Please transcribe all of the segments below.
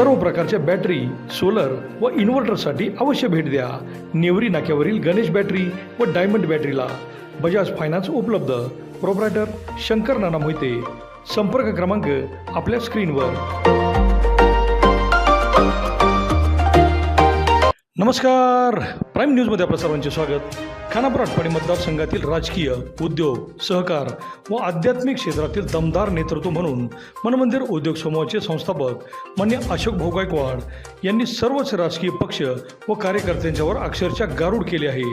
सर्व प्रकारच्या battery solar व इन्व्हर्टरसाठी अवश्य भेट द्या. नेवरी नाक्यावरील गणेश बॅटरी व डायमंड बॅटरीला बजाज फायनान्स उपलब्ध. प्रोप्रायटर शंकर नाना मोहिते. संपर्क क्रमांक आपल्या स्क्रीनवर. नमस्कार. प्राईम न्यूजमध्ये आपल्या सर्वांचे स्वागत. खानापूर आटपाडी मतदारसंघातील राजकीय उद्योग सहकार व आध्यात्मिक क्षेत्रातील दमदार नेतृत्व म्हणून मनमंदिर उद्योग समूहाचे संस्थापक मान्य अशोक भाऊ गायकवाड यांनी सर्वच राजकीय पक्ष व कार्यकर्त्यांच्यावर अक्षरशः गारूड केले आहे.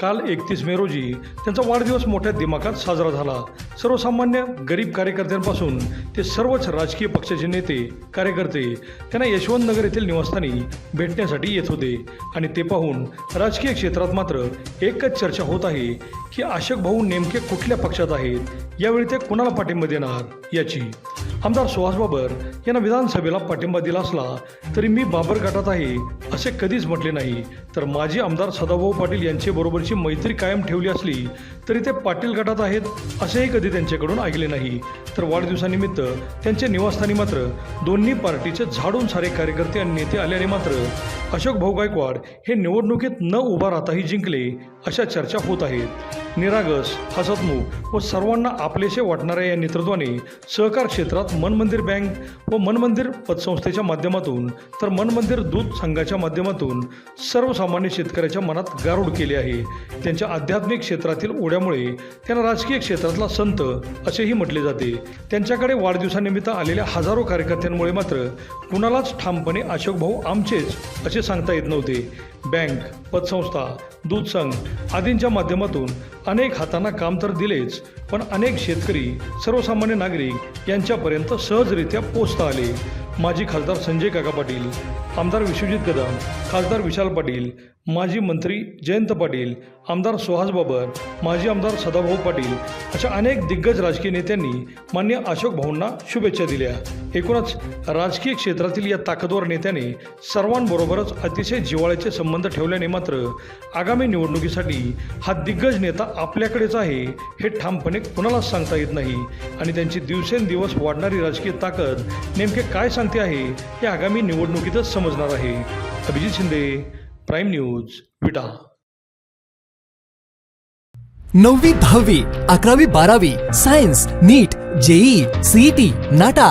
काल एकतीस मे रोजी त्यांचा वाढदिवस मोठ्या दिमाखात साजरा झाला. सर्वसामान्य गरीब कार्यकर्त्यांपासून ते सर्वच राजकीय पक्षाचे नेते कार्यकर्ते त्यांना यशवंतनगर येथील निवासस्थानी भेटण्यासाठी येत होते आणि ते पाहून राजकीय क्षेत्रात मात्र एकच चर्चा होत आहे की अशोक भाऊ नेमके कुठल्या पक्षात आहेत? यावेळी ते कुणाला पाठिंबा देणार? याची आमदार सुहास बाबर यांना विधानसभेला पाठिंबा दिला असला तरी मी बाबर गटात आहे असे कधीच म्हटले नाही. तर माजी आमदार सदाभाऊ पाटील यांचे बरोबरची मैत्री कायम ठेवली असली तरी ते पाटील गटात आहेत असेही कधी त्यांच्याकडून ऐकले नाही. तर वाढदिवसानिमित्त त्यांच्या निवासस्थानी मात्र दोन्ही पार्टीचे झाडून सारे कार्यकर्ते आणि नेते आल्याने मात्र अशोक भाऊ गायकवाड हे निवडणुकीत न उभा राहताही जिंकले अशा चर्चा होत आहेत. निरागस हसतमुख व सर्वांना आपलेसे वाटणाऱ्या या नेतृत्वाने सहकार क्षेत्रात मनमंदिर बँक व मनमंदिर पतसंस्थेच्या माध्यमातून तर मनमंदिर दूध संघाच्या माध्यमातून सर्वसामान्य शेतकऱ्याच्या मनात गारूड केले आहे. त्यांच्या आध्यात्मिक क्षेत्रातील ओढ्यामुळे त्यांना राजकीय क्षेत्रातला संत असेही म्हटले जाते. त्यांच्याकडे वाढदिवसानिमित्त आलेल्या हजारो कार्यकर्त्यांमुळे मात्र कुणालाच ठामपणे अशोक भाऊ आमचेच असे सांगता येत नव्हते. बँक पतसंस्था दूध संघ आदींच्या माध्यमातून अनेक हातांना काम तर दिलेच पण अनेक शेतकरी सर्वसामान्य नागरिक यांच्यापर्यंत सहजरित्या पोचता आले. माजी खासदार संजय काका पाटील आमदार विश्वजित कदम खासदार विशाल पाटील माजी मंत्री जयंत पाटील आमदार सुहास बाबर माजी आमदार सदाभाऊ पाटील अशा अनेक दिग्गज राजकीय नेत्यांनी मान्य अशोक भाऊंना शुभेच्छा दिल्या. एकूणच राजकीय क्षेत्रातील या ताकदवर नेत्याने सर्वांबरोबरच अतिशय जिव्हाळ्याचे संबंध ठेवल्याने मात्र आगामी निवडणुकीसाठी हा दिग्गज नेता आपल्याकडेच आहे हे ठामपणे कुणालाच सांगता येत नाही. आणि त्यांची दिवसेंदिवस वाढणारी राजकीय ताकद नेमके काय सांगते आहे हे आगामी निवडणुकीतच समजणार आहे. अभिजित शिंदे प्राईम न्यूज विटा नववी दहावी अकरावी बारावी science NEET JEE CET NATA.